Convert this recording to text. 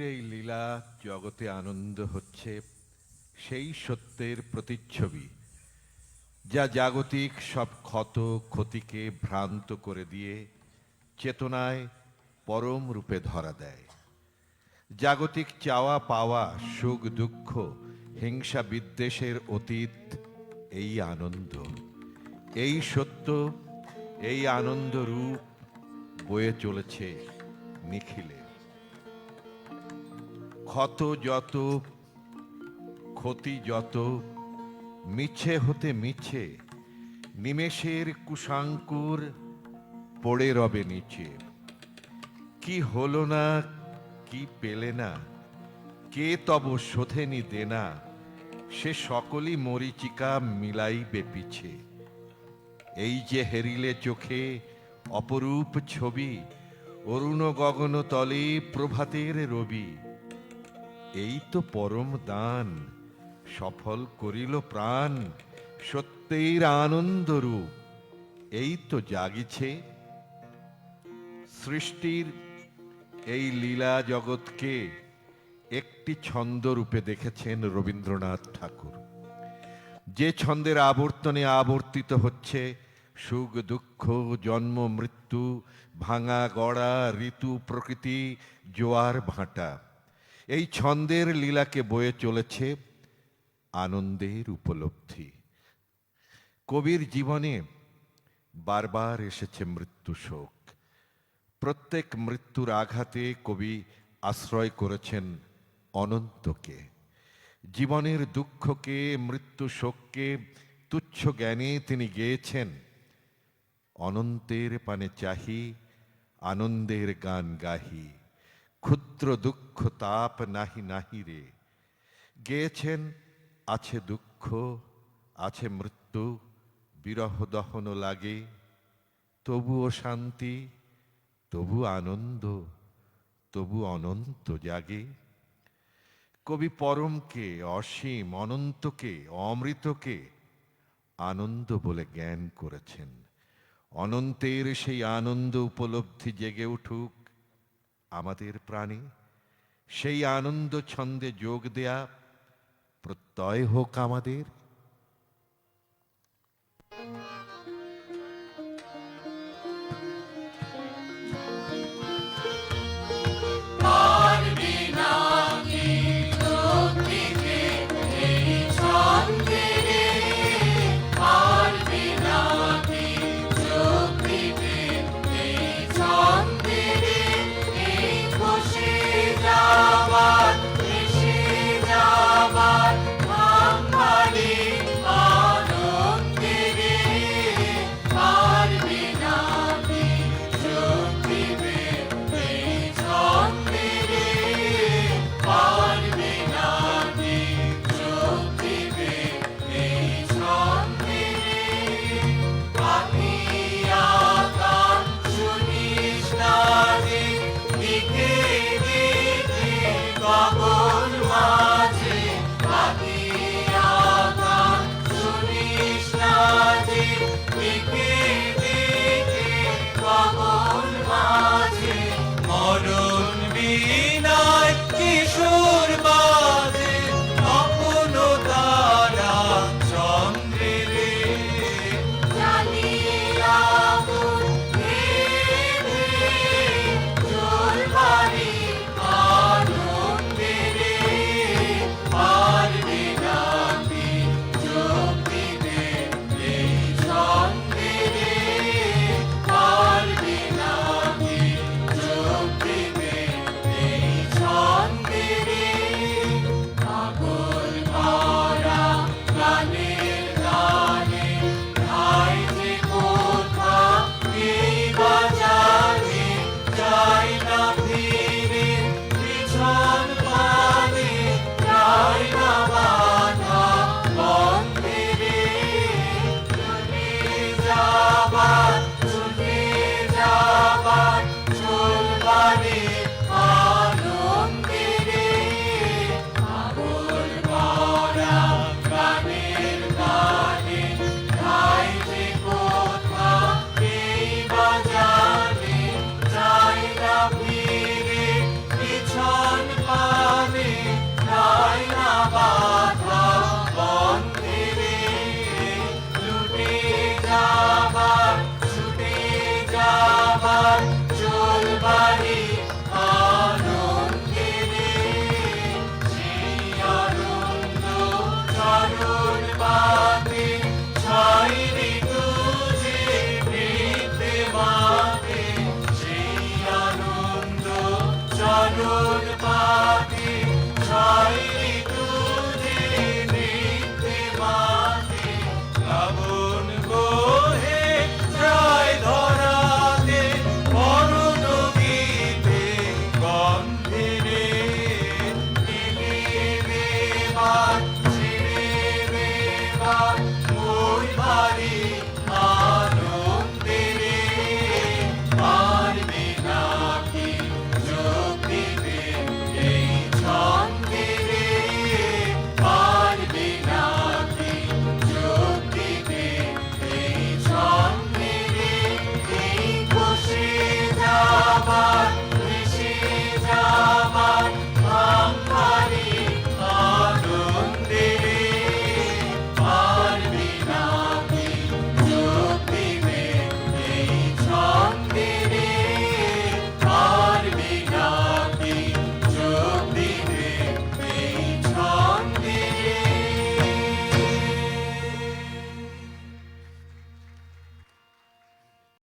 এই লীলা জগতে আনন্দ হচ্ছে, সেই সত্যের প্রতিচ্ছবি, যা জাগতিক সব ক্ষত ক্ষতিকে ভ্রান্ত করে দিয়ে চেতনায় পরম রূপে ধরা দেয়। জাগতিক চাওয়া পাওয়া, সুখ দুঃখ, হিংসা বিদ্বেষের অতীত, এই আনন্দ, এই সত্য, এই আনন্দ রূপ বয়ে চলেছে নিখিলে ক্ষত যত, ক্ষতি যত, মিছে হতে মিছে, নিমেষের কুশাঙ্কুর পড়ে রবে নিচে। কি হলো না, কি পেলে না, কে তব শোধেনি দেনা, সে সকলই মরিচিকা মিলাইবে পিছে। এই যে হেরিলে চোখে অপরূপ ছবি, অরুণ গগন তলে প্রভাতের রবি এই তো পরম দান, সফল করিল প্রাণ, সত্যের আনন্দ রূপ এই তো জাগিছে। সৃষ্টির এই লীলা জগৎকে একটি ছন্দ রূপে দেখেছেন রবীন্দ্রনাথ ঠাকুর। যে ছন্দের আবর্তনে আবর্তিত হচ্ছে সুখ, দুঃখ, জন্ম, মৃত্যু, ভাঙা গড়া, ঋতু, প্রকৃতি, জোয়ার, ভাঁটা। এই ছন্দের লীলাকে বয়ে চলেছে আনন্দের উপলব্ধি। কবির জীবনে বারবার এসেছে মৃত্যু শোক। প্রত্যেক মৃত্যুর আঘাতে কবি আশ্রয় করেছেন অনন্তকে। জীবনের দুঃখকে, মৃত্যু শোককে তুচ্ছ জ্ঞানে তিনি গেয়েছেন। অনন্তের পানে চাহি, আনন্দের গান গাহি। ক্ষুদ্র দুঃখ তাপ নাহি নাহি রে। গেয়েছেন, আছে দুঃখ, আছে মৃত্যু, বিরহ দহন লাগে। তবুও শান্তি, তবু আনন্দ, তবু অনন্ত জাগে। কবি পরমকে, অসীম অনন্তকে, অমৃতকে আনন্দ বলে জ্ঞান করেছেন। অনন্তের সেই আনন্দ উপলব্ধি জেগে উঠুক। আমাদের প্রাণে। সেই আনন্দ ছন্দে যোগ দেয়া প্রত্যয় হোক আমাদের।